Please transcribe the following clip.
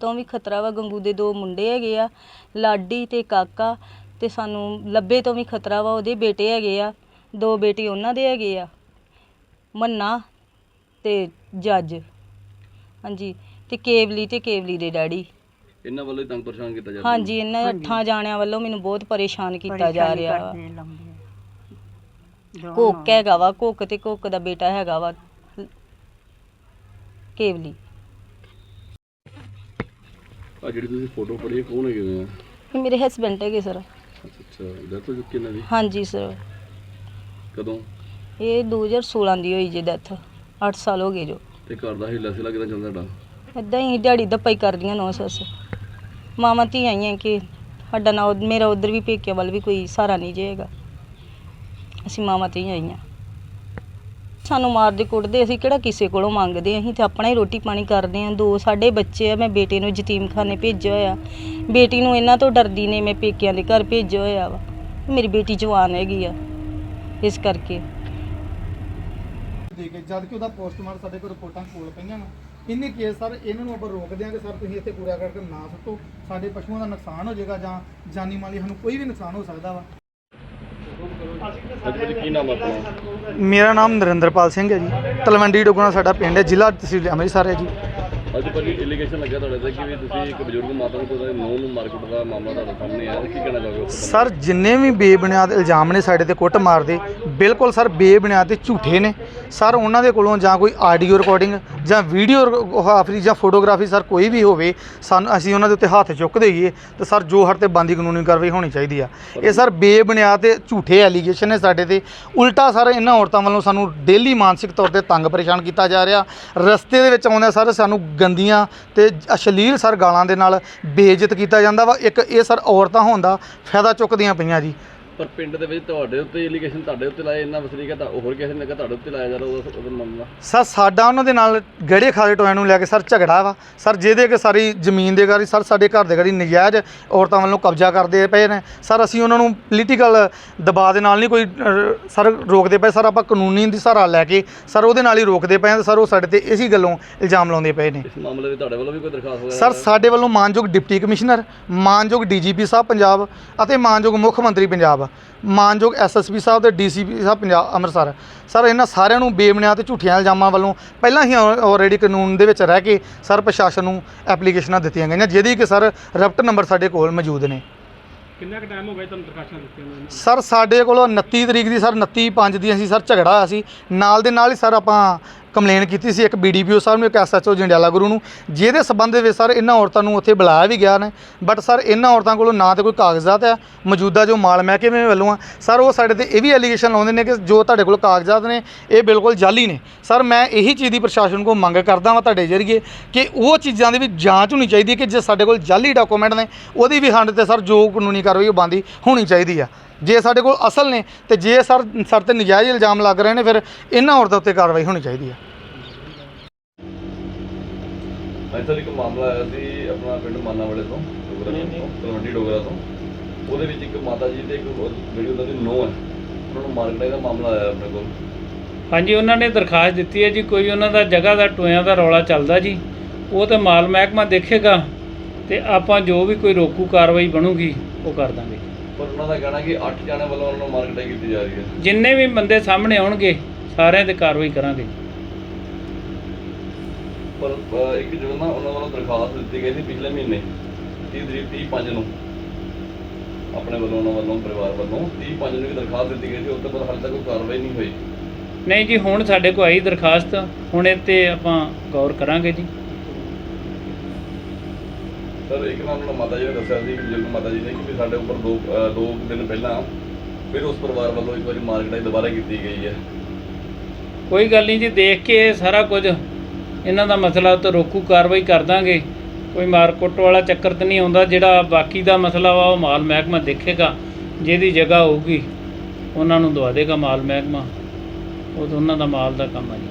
ਤੋਂ ਵੀ ਖਤਰਾ ਵਾ ਗੰਗੂ ਦੇ ਦੋ ਮੁੰਡੇ ਹੈਗੇ ਆ ਲਾਡੀ ਤੇ ਕਾਕਾ ਤੇ ਸਾਨੂੰ ਲੱਭੇ ਤੋਂ ਵੀ ਖਤਰਾ ਵਾ ਉਹਦੇ ਬੇਟੇ ਹੈਗੇ ਆ ਦੋ ਬੇਟੇ ਉਹਨਾਂ ਦੇ ਹੈਗੇ ਆ ਮੰਨਾ ਤੇ ਜੱਜ। ਹਾਂਜੀ ਤੇ ਕੇਵਲੀ ਤੇ ਕੇਵਲੀ ਦੇ ਡੈਡੀ। ਇਹਨਾਂ ਵੱਲੋਂ ਹੀ ਤੰਗ ਪਰੇਸ਼ਾਨ ਕੀਤਾ ਜਾਂਦਾ ਹਾਂਜੀ ਇਹਨਾਂ ਅੱਠਾਂ ਜਾਣਿਆਂ ਵੱਲੋਂ ਮੈਨੂੰ ਬਹੁਤ ਪਰੇਸ਼ਾਨ ਕੀਤਾ ਜਾ ਰਿਹਾ ਵਾ। ਕੋਕ ਹੈਗਾ ਵਾ ਕੋਕ ਤੇ ਕੋਕ ਦਾ ਬੇਟਾ ਹੈਗਾ ਵਾ ਕੇਵਲੀ। ਆ ਜਿਹੜੀ ਤੁਸੀਂ ਫੋਟੋ ਪੜੀ ਹੈ ਕੌਣ ਹੈਗੇ ਨੇ? ਇਹ ਮੇਰੇ ਹਸਬੈਂਡ ਹੈਗੇ ਸਰ ਅੱਛਾ ਅੱਛਾ ਡੈਥ ਹੋ ਚੁੱਕੀ ਇਹਨਾਂ ਦੀ? ਹਾਂਜੀ ਸਰ ਕਦੋਂ? ਇਹ 2016 ਦੀ ਹੋਈ ਜੀ ਡੈਥ 8 ਸਾਲ ਹੋ ਗਏ ਜੋ। ਤੇ ਘਰ ਦਾ ਹਿੱਲਾ ਸਿਲਾ ਕਿਦਾਂ ਚੱਲਦਾ ਤੁਹਾਡਾ? ਇਦਾਂ ਹੀ ਦਿਹਾੜੀ ਦੱਪਾ ਹੀ ਕਰਦੀਆਂ ਨੌ ਸੱਸ। ਮਾਵਾਂ ਧੀਆਂ ਆਈਆਂ ਕਿ ਸਾਡਾ ਨਾ ਉਧ- ਮੇਰਾ ਉਧਰ ਵੀ ਪੇਕਿਆਂ ਵੱਲ ਵੀ ਕੋਈ ਸਹਾਰਾ ਨਹੀਂ ਜੇਗਾ ਅਸੀਂ ਮਾਵਾਂ ਧੀਆਂ ਆਈਆਂ ਸਾਨੂੰ ਮਾਰਦੇ ਕੁੱਟਦੇ ਅਸੀਂ ਕਿਹੜਾ ਕਿਸੇ ਕੋਲੋਂ ਮੰਗਦੇ ਅਸੀਂ ਤੇ ਆਪਣਾ ਹੀ ਰੋਟੀ ਪਾਣੀ ਕਰਦੇ ਹਾਂ। ਦੋ ਸਾਡੇ ਬੱਚੇ ਆ, ਮੈਂ ਬੇਟੇ ਨੂੰ ਯਤੀਮਖਾਨੇ ਭੇਜਿਆ ਹੋਇਆ। ਬੇਟੀ ਨੂੰ ਇਹਨਾਂ ਤੋਂ ਡਰਦੀ ਨੇ ਮੈਂ ਪੇਕਿਆਂ ਦੇ ਘਰ ਭੇਜਿਆ ਹੋਇਆ ਵਾ। ਮੇਰੀ ਬੇਟੀ ਜਵਾਨ ਹੈਗੀ ਆ, ਇਸ ਕਰਕੇ। ਦੇ ਕੇ ਜਦ ਕਿ ਉਹਦਾ ਪੋਸਟਮਾਰਟਮ ਸਾਡੇ ਕੋਲ ਰਿਪੋਰਟਾਂ ਕੋਲ ਪਈਆਂ ਨੇ ਇੰਨੇ ਕੇਸ ਸਰ, ਇਹਨਾਂ ਨੂੰ ਆਪਾਂ ਰੋਕ ਦਿਆਂਗੇ ਸਰ ਤੁਸੀਂ ਇੱਥੇ ਕੂੜਾ ਕਰਕੇ ਨਾ ਸੁੱਟੋ। ਸਾਡੇ ਪਸ਼ੂਆਂ ਦਾ ਨੁਕਸਾਨ ਹੋ ਜਾਏਗਾ ਜਾਂ ਜਾਨੀ ਮਾਲੀ ਸਾਨੂੰ ਕੋਈ ਵੀ ਨੁਕਸਾਨ ਹੋ ਸਕਦਾ ਵਾ। ਅੱਜ ਭਾਜੀ ਕੀ ਨਾਮ ਆ ਆਪਣਾ ਮੇਰਾ ਨਾਮ ਨਰਿੰਦਰਪਾਲ ਸਿੰਘ ਹੈ ਜੀ। ਤਲਵੰਡੀ ਡੋਗਣਾ ਸਾਡਾ ਪਿੰਡ ਹੈ ਜ਼ਿਲ੍ਹਾ ਤਹਿਸੀਲ ਅੰਮ੍ਰਿਤਸਰ ਹੈ ਜੀ। ਅੱਜ ਭਾਜੀ ਇਲੀਗੇਸ਼ਨ ਲੱਗਿਆ ਤੁਹਾਡੇ ਤੇ ਕਿ ਵੀ ਤੁਸੀਂ ਇੱਕ ਬਜ਼ੁਰਗ ਮਾਤਾ ਨੂੰ ਕੋਈ ਨੌ ਨੂੰ ਮਾਰਕੀਟ ਦਾ ਮਾਮਲਾ ਤੁਹਾਡੇ ਸਾਹਮਣੇ ਆ ਕੀ ਕਹਿਣਾ ਚਾਹੋਗੇ ਉਸ ਸਰ ਜਿੰਨੇ ਵੀ ਬੇਬੁਨਿਆਦ ਇਲਜ਼ਾਮ ਨੇ ਸਾਡੇ ਤੇ ਕੁੱਟ ਮਾਰਦੇ ਬਿਲਕੁਲ ਸਰ ਬੇਬੁਨਿਆਦ ਤੇ ਝੂਠੇ ਨੇ। ਸਰ, ਉਹਨਾਂ ਦੇ ਕੋਲੋਂ ਜਾਂ ਕੋਈ ਆਡੀਓ ਰਿਕਾਰਡਿੰਗ ਜਾਂ ਵੀਡੀਓ ਹਾਫਰੀ ਜਾਂ ਫੋਟੋਗ੍ਰਾਫੀ ਸਰ, ਕੋਈ ਵੀ ਹੋਵੇ, ਸਾਨੂੰ, ਅਸੀਂ ਉਹਨਾਂ ਦੇ ਉੱਤੇ ਹੱਥ ਚੁੱਕ ਦੇਈਏ ਤੇ ਸਰ, ਜੋ ਹਰ ਤੇ ਬੰਦੀ ਕਾਨੂੰਨੀ ਕਾਰਵਾਈ ਹੋਣੀ ਚਾਹੀਦੀ ਆ। ਇਹ ਸਰ, ਬੇਬੁਨਿਆਦ ਤੇ ਝੂਠੇ ਐਲੀਗੇਸ਼ਨ ਨੇ ਸਾਡੇ ਤੇ। ਉਲਟਾ ਸਰ, ਇਹਨਾਂ ਔਰਤਾਂ ਵੱਲੋਂ ਸਾਨੂੰ ਡੇਲੀ ਮਾਨਸਿਕ ਤੌਰ ਤੇ ਤੰਗ ਪਰੇਸ਼ਾਨ ਕੀਤਾ ਜਾ ਰਿਹਾ। ਰਸਤੇ ਦੇ ਵਿੱਚ ਆਉਂਦਿਆਂ ਸਰ, ਸਾਨੂੰ ਗੰਦੀਆਂ ਤੇ ਅਸ਼ਲੀਲ ਸਰ, ਗਾਲਾਂ ਦੇ ਨਾਲ ਬੇਇੱਜ਼ਤ ਕੀਤਾ ਜਾਂਦਾ ਵਾ। ਇੱਕ ਇਹ ਸਰ, ਔਰਤਾਂ ਹੋਣ ਦਾ ਫਾਇਦਾ ਚੁੱਕਦੀਆਂ ਪਈਆਂ ਜੀ। ਪਰ ਪਿੰਡ ਦੇ ਵਿੱਚ ਤੁਹਾਡੇ ਉੱਤੇ ਇਲੀਗੇਸ਼ਨ ਤੁਹਾਡੇ ਉੱਤੇ ਲਾਏ ਇੰਨਾ ਵਸਨੀਕ ਹੈ ਤਾਂ ਹੋਰ ਕਿਸੇ ਨੇ ਲੱਗਾ ਤੁਹਾਡੇ ਉੱਤੇ ਲਾਇਆ ਜਾ ਰਿਹਾ ਉਹਦਾ ਉਹਦਾ ਮਾਮਲਾ ਸਰ ਸਾਡਾ ਉਹਨਾਂ ਦੇ ਨਾਲ ਗੜੇ ਖਾਲੇ ਟੋਇਆਂ ਨੂੰ ਲੈ ਕੇ ਸਰ ਝਗੜਾ ਵਾ। ਸਰ ਜਿਹਦੇ ਕਿ ਸਾਰੀ ਜ਼ਮੀਨ ਦੇ ਗਾਰੀ ਸਰ ਸਾਡੇ ਘਰ ਦੇ ਗਾਰੀ ਨਜਾਇਜ਼ ਔਰਤਾਂ ਵੱਲੋਂ ਕਬਜ਼ਾ ਕਰਦੇ ਪਏ ਨੇ। ਸਰ ਅਸੀਂ ਉਹਨਾਂ ਨੂੰ ਪੋਲੀਟੀਕਲ ਦਬਾਅ ਦੇ ਨਾਲ ਨਹੀਂ ਕੋਈ ਅਹ, ਸਰ ਰੋਕਦੇ ਪਏ। ਸਰ ਆਪਾਂ ਕਾਨੂੰਨੀ ਦੀ ਸਹਾਰਾ ਲੈ ਕੇ ਸਰ ਉਹਦੇ ਨਾਲ ਹੀ ਰੋਕਦੇ ਪਏ ਹਾਂ ਤੇ ਸਰ ਉਹ ਸਾਡੇ ਤੇ ਇਸੇ ਗੱਲੋਂ ਇਲਜ਼ਾਮ ਲਾਉਂਦੇ ਪਏ ਨੇ। ਇਸ ਮਾਮਲੇ ਵਿੱਚ ਤੁਹਾਡੇ ਵੱਲੋਂ ਵੀ ਕੋਈ ਦਰਖਾਸਤ ਵਗੈਰਾ ਸਰ ਸਾਡੇ ਵੱਲੋਂ ਮਾਨਯੋਗ ਡਿਪਟੀ ਕਮਿਸ਼ਨਰ ਮਾਨਯੋਗ ਡੀਜੀਪੀ ਸਾਹਿਬ ਪੰਜਾਬ ਅਤੇ ਮਾਨਯੋਗ ਮੁੱਖ ਮੰਤਰੀ ਪੰਜਾਬ। ਮਾਨਯੋਗ ਐਸਐਸਪੀ ਸਾਹਿਬ ਤੇ ਡੀਸੀਪੀ ਸਾਹਿਬ ਪੰਜਾਬ ਅੰਮ੍ਰਿਤਸਰ। ਸਰ ਇਹਨਾਂ ਸਾਰਿਆਂ ਨੂੰ ਬੇਬੁਨਿਆਦ ਤੇ ਝੂਠੀਆਂ ਇਲਜ਼ਾਮਾਂ ਵੱਲੋਂ ਪਹਿਲਾਂ ਹੀ ਆਲਰੇਡੀ ਕਾਨੂੰਨ ਦੇ ਵਿੱਚ ਰਹਿ ਕੇ ਸਰ ਪ੍ਰਸ਼ਾਸਨ ਨੂੰ ਐਪਲੀਕੇਸ਼ਨਾਂ ਦਿੱਤੀਆਂ ਗਈਆਂ। ਜਿਹਦੀ ਕਿ ਸਰ ਰਪਟ ਨੰਬਰ ਸਾਡੇ ਕੋਲ ਮੌਜੂਦ ਨੇ। ਕਿੰਨਾ ਕੁ ਟਾਈਮ ਹੋ ਗਿਆ ਤੁਹਾਨੂੰ ਦਰਖਾਸਤਾਂ ਦਿੱਤੀਆਂ ਨੂੰ? ਸਰ ਸਾਡੇ ਕੋਲ 29 ਤਰੀਕ ਦੀ ਸਰ 29 5 ਦੀ ਅਸੀਂ ਸਰ ਝਗੜਾ ਹੋਇਆ ਸੀ। ਨਾਲ ਦੇ ਨਾਲ ਹੀ ਸਰ ਆਪਾਂ ਕੰਪਲੇਨ ਕੀਤੀ ਸੀ ਇੱਕ ਬੀਡੀਪੀਓ ਸਾਹਿਬ ਨੂੰ, ਇੱਕ ਐਸਐਚਓ ਜੰਡਿਆਲਾ ਗੁਰੂ ਨੂੰ, ਜਿਹਦੇ ਸਬੰਧ ਵਿੱਚ ਸਰ ਇਹਨਾਂ ਔਰਤਾਂ ਨੂੰ ਉੱਥੇ ਬੁਲਾਇਆ ਵੀ ਗਿਆ ਨੇ। ਬਟ ਸਰ ਇਹਨਾਂ ਔਰਤਾਂ ਕੋਲੋਂ ਨਾ ਤੇ ਕੋਈ ਕਾਗਜ਼ਾਤ ਆ ਮੌਜੂਦਾ ਜੋ ਮਾਲ ਮਹਿਕਮੇ ਵੱਲੋਂ ਆ। ਸਰ ਉਹ ਸਾਡੇ ਤੇ ਇਹ ਵੀ ਐਲੀਗੇਸ਼ਨ ਲਾਉਂਦੇ ਨੇ ਕਿ ਜੋ ਤੁਹਾਡੇ ਕੋਲ ਕਾਗਜ਼ਾਤ ਨੇ, ਇਹ ਬਿਲਕੁਲ ਜਾਲੀ ਨੇ। ਸਰ ਮੈਂ ਇਹੀ ਚੀਜ਼ ਦੀ ਪ੍ਰਸ਼ਾਸਨ ਕੋਲ ਮੰਗ ਕਰਦਾ ਹਾਂ ਤੁਹਾਡੇ ਜਰੀਏ ਕਿ ਉਹ ਚੀਜ਼ਾਂ ਦੀ ਵੀ ਜਾਂਚ ਹੋਣੀ ਚਾਹੀਦੀ ਹੈ ਕਿ ਜੇ ਸਾਡੇ ਕੋਲ ਜਾਲੀ ਡਾਕੂਮੈਂਟ ਨੇ, ਉਹਦੀ ਵੀ ਸਾਡੇ ਤੇ ਸਰ ਜੋ ਕਾਨੂੰਨੀ ਕਾਰਵਾਈ ਉਹ ਬੰਦੀ ਹੋਣੀ ਚਾਹੀਦੀ ਆ। ਜੇ ਸਾਡੇ ਕੋਲ ਅਸਲ ਨੇ ਤੇ ਜੇ ਸਰ ਸਰ ਤੇ ਨਜਾਇਜ਼ ਇਲਜ਼ਾਮ ਲੱਗ ਰਹੇ ਨੇ ਫਿਰ ਇਹਨਾਂ ਔਰਤਾਂ ਉੱਤੇ ਕਾਰਵਾਈ ਹੋਣੀ ਚਾਹੀਦੀ ਆ ਅੱਜ ਸਰ ਇੱਕ ਮਾਮਲਾ ਆਇਆ ਸੀ ਆਪਣਾ ਪਿੰਡ ਮਾਨਾ ਵਾਲੇ ਤੋਂ ਡੋਗਰਾ ਤੋਂ ਤਲਵੰਡੀ ਡੋਗਰਾ ਤੋਂ। ਉਹਦੇ ਵਿੱਚ ਇੱਕ ਮਾਤਾ ਜੀ ਤੇ ਇੱਕ ਜਿਹੜੀ ਉਹਨਾਂ ਦੀ ਨੋ ਹੈ ਉਹਨਾਂ ਨੂੰ ਮਾਰਕੀਟ ਦਾ ਮਾਮਲਾ ਆਇਆ ਆਪਣੇ ਕੋਲ। ਹਾਂਜੀ ਉਹਨਾਂ ਨੇ ਦਰਖਾਸਤ ਦਿੱਤੀ ਹੈ ਜੀ ਕੋਈ ਉਹਨਾਂ ਦਾ ਜਗ੍ਹਾ ਦਾ ਟੋਇਆਂ ਦਾ ਰੌਲਾ ਚੱਲਦਾ ਜੀ। ਉਹ ਤੇ ਮਾਲ ਮਹਿਕਮਾ ਦੇਖੇਗਾ ਤੇ ਆਪਾਂ ਜੋ ਵੀ ਕੋਈ ਰੋਕੂ ਕਾਰਵਾਈ ਬਣੂਗੀ ਉਹ ਕਰ ਦਾਂਗੇ। ਪਰ ਉਹਨਾਂ ਦਾ ਕਹਿਣਾ ਕਿ 8 ਜਾਣੇ ਵੱਲੋਂ ਉਹਨਾਂ ਨੂੰ ਮਾਰਕੀਟ ਕੀਤੀ ਜਾ ਰਹੀ ਹੈ। ਜਿੰਨੇ ਵੀ ਬੰਦੇ ਸਾਹਮਣੇ ਆਉਣਗੇ ਸਾਰਿਆਂ ਤੇ ਕਾਰਵਾਈ ਕਰਾਂਗੇ। ਪਰ ਅ, ਇੱਕ ਜਿਹੜਾ ਨਾ ਉਹਨਾਂ ਵੱਲੋਂ ਦਰਖਾਸਤ ਦਿੱਤੀ ਗਈ ਸੀ ਪਿਛਲੇ ਮਹੀਨੇ 30 ਤਰੀਕ 30 ਪੰਜ ਨੂੰ। ਆਪਣੇ ਵੱਲੋਂ ਉਹਨਾਂ ਵੱਲੋਂ ਪਰਿਵਾਰ ਵੱਲੋਂ 30 ਪੰਜ ਨੂੰ ਇੱਕ ਦਰਖਾਸਤ ਦਿੱਤੀ ਗਈ ਸੀ ਉਸ ਤੋਂ ਬਾਅਦ ਹਾਲੇ ਤੱਕ ਕੋਈ ਕਾਰਵਾਈ ਨਹੀਂ ਹੋਈ। ਨਹੀਂ ਜੀ ਹੁਣ ਸਾਡੇ ਕੋਲ ਆਈ ਦਰਖਾਸਤ ਹੁਣ ਇਹ ਤੇ ਆਪਾਂ ਗੌਰ ਕਰਾਂਗੇ ਜੀ। ਸਰ ਇੱਕ ਨਾ ਉਹਨਾਂ ਮਾਤਾ ਜੀ ਨੇ ਦੱਸਿਆ ਸੀ ਬਜ਼ੁਰਗ ਮਾਤਾ ਜੀ ਨੇ ਕਿ ਵੀ ਸਾਡੇ ਉੱਪਰ ਦੋ ਅ, ਦੋ ਦਿਨ ਪਹਿਲਾਂ ਫਿਰ ਉਸ ਪਰਿਵਾਰ ਵੱਲੋਂ ਇੱਕ ਵਾਰੀ ਮਾਰਕੀਟ ਦੁਬਾਰਾ ਕੀਤੀ ਗਈ ਹੈ। ਕੋਈ ਗੱਲ ਨਹੀਂ ਜੀ ਦੇਖ ਕੇ ਇਹ ਸਾਰਾ ਕੁਝ ਇਹਨਾਂ ਦਾ ਮਸਲਾ ਤਾਂ ਰੋਕੂ ਕਾਰਵਾਈ ਕਰ ਦਾਂਗੇ। ਕੋਈ ਮਾਰਕੁੱਟ ਵਾਲਾ ਚੱਕਰ ਤਾਂ ਨਹੀਂ ਆਉਂਦਾ ਜਿਹੜਾ ਬਾਕੀ ਦਾ ਮਸਲਾ ਵਾ ਉਹ ਮਾਲ ਮਹਿਕਮਾ ਦੇਖੇਗਾ ਜਿਹਦੀ ਜਗ੍ਹਾ ਹੋਊਗੀ ਉਹਨਾਂ ਨੂੰ ਦਵਾ ਦੇਗਾ ਮਾਲ ਮਹਿਕਮਾ। ਉਹ ਤਾਂ ਉਹਨਾਂ ਦਾ ਮਾਲ ਦਾ ਕੰਮ ਆ ਜੀ।